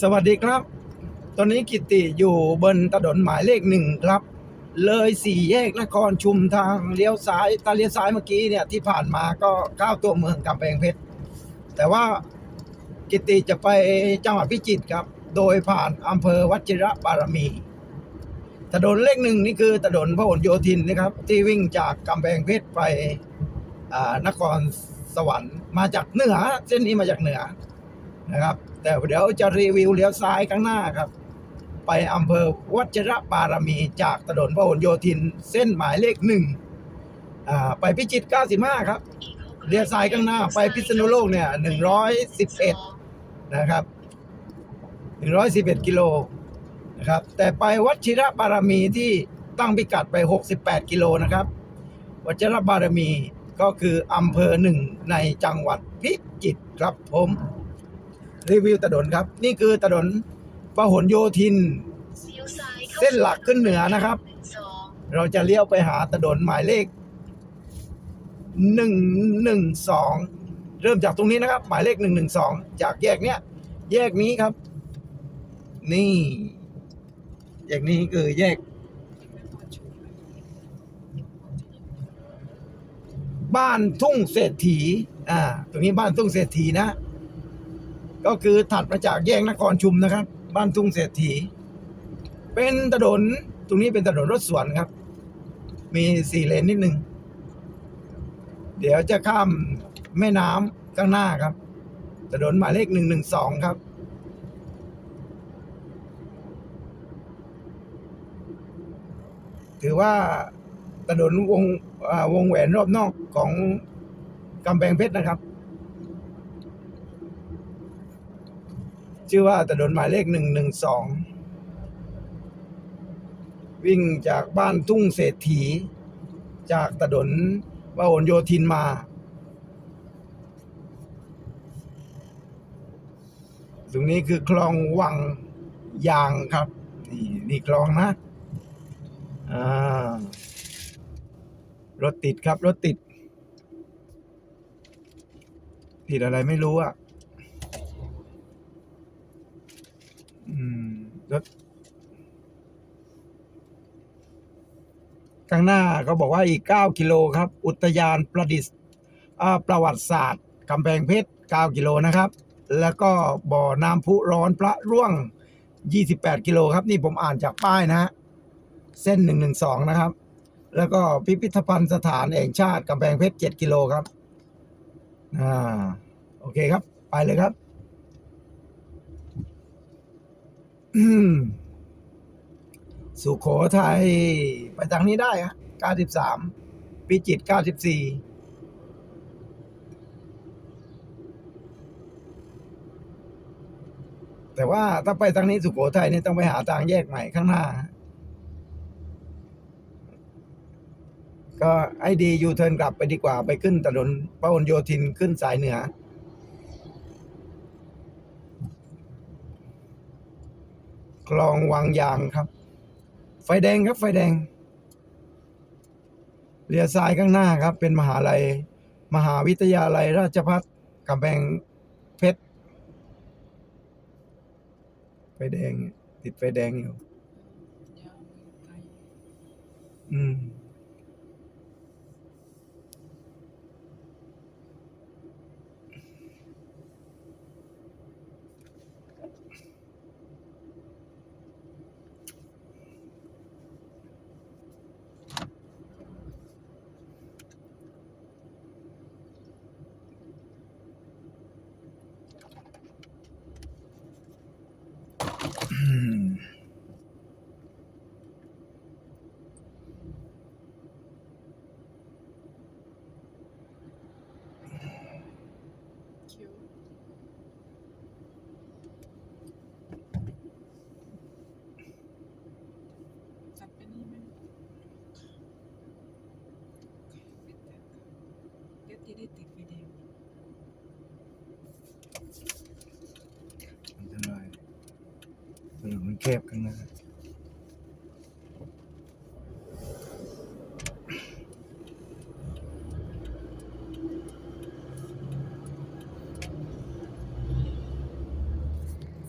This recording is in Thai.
สวัสดีครับ ตอนนี้กิติอยู่บนถนนหมายเลขหนึ่งครับ เลยสี่แยกนครชุมทางเลี้ยวซ้ายตาเลี้ยวซ้ายเมื่อกี้เนี่ยที่ผ่านมาก็เข้าตัวเมืองกำแพงเพชร แต่ว่ากิติจะไปจังหวัดพิจิตรครับ โดยผ่านอำเภอวัชิระบารมี ถนนเลขหนึ่งนี่คือถนนพหลโยธินนะครับ ที่วิ่งจากกำแพงเพชรไปนครสวรรค์มาจากเหนือ เส้นนี้มาจากเหนือ นะครับ แต่เดี๋ยวจะรีวิวเลี้ยวซ้ายข้างหน้าครับ ไปอำเภอวัชระบารมีจากถนนพหลโยธินเส้นหมายเลขหนึ่งไปพิจิตร95 ครับเลี้ยวซ้ายข้างหน้า ไปพิษณุโลกเนี่ย 111 นะครับ 111 กิโลนะครับ แต่ไปวัชิระบารมีที่ตั้งพิกัดไป 68 กิโลนะครับ วัชิระบารมีก็คืออำเภอหนึ่งในจังหวัดพิจิตรครับผม รีวิวถนนครับ นี่คือถนนพหลโยธิน เส้นหลักขึ้นเหนือนะครับ เราจะเลี้ยวไปหาถนนหมายเลขหนึ่งหนึ่งสองเริ่มจากตรงนี้นะครับ หมายเลขหนึ่งหนึ่งสองจากแยกเนี้ย แยกนี้ครับ นี่แยกนี้คือแยก บ้านทุ่งเศรษฐีอ่าตรงนี้บ้านทุ่งเศรษฐีนะ ก็คือถัดมาจากแยกนครชุมนะครับ บ้านทุ่งเศรษฐี เป็นถนนตรงนี้เป็นถนนรถสวนครับ มีสี่เลนนิดนึง เดี๋ยวจะข้ามแม่น้ำข้างหน้าครับ ถนนหมายเลขหนึ่งหนึ่งสองครับถือว่าถนนวงวงแหวนรอบนอกของกำแพงเพชรนะครับ ชื่อว่าถนนหมายเลขหนึ่งหนึ่งสองวิ่งจากบ้านทุ่งเศรษฐี จากถนนพหลโยธินมา ตรงนี้คือคลองวังยางครับ นี่นี่คลองนะอ่ารถติดครับ รถติด ติดอะไรไม่รู้อะมรถ ข้างหน้าเขาบอกว่าอีก 9 กิโลครับ อุทยานประดิษฐ์ประวัติศาสตร์กำแพงเพชร 9 กิโลนะครับ แล้วก็บ่อน้ำพุร้อนพระร่วง 28 กิโลครับ นี่ผมอ่านจากป้ายนะฮะเส้น 112 นะครับ แล้วก็พิพิธภัณฑ์สถานแห่งชาติกำแพงเพชร 7 กิโลครับ อ่า โอเคครับ ไปเลยครับ สุโขทัยไปทางนี้ได้ฮะ93พิจิต94แต่ว่าถ้าไปทางนี้สุโขทัยนี่ต้องไปหาทางแยกใหม่ข้างหน้า ก็ไอ้ดียูเทิร์นกลับไปดีกว่าไปขึ้นถนนพหลโยธินขึ้นสายเหนือ คลองวังยางครับ ไฟแดงครับไฟแดงเลี้ยวซ้ายข้างหน้าครับ เป็นมหาลัย มหาวิทยาลัยราชภัฏกำแพงเพชรไฟแดง ติดไฟแดงอยู่ อืม อืมคิ้ เทพกันนะ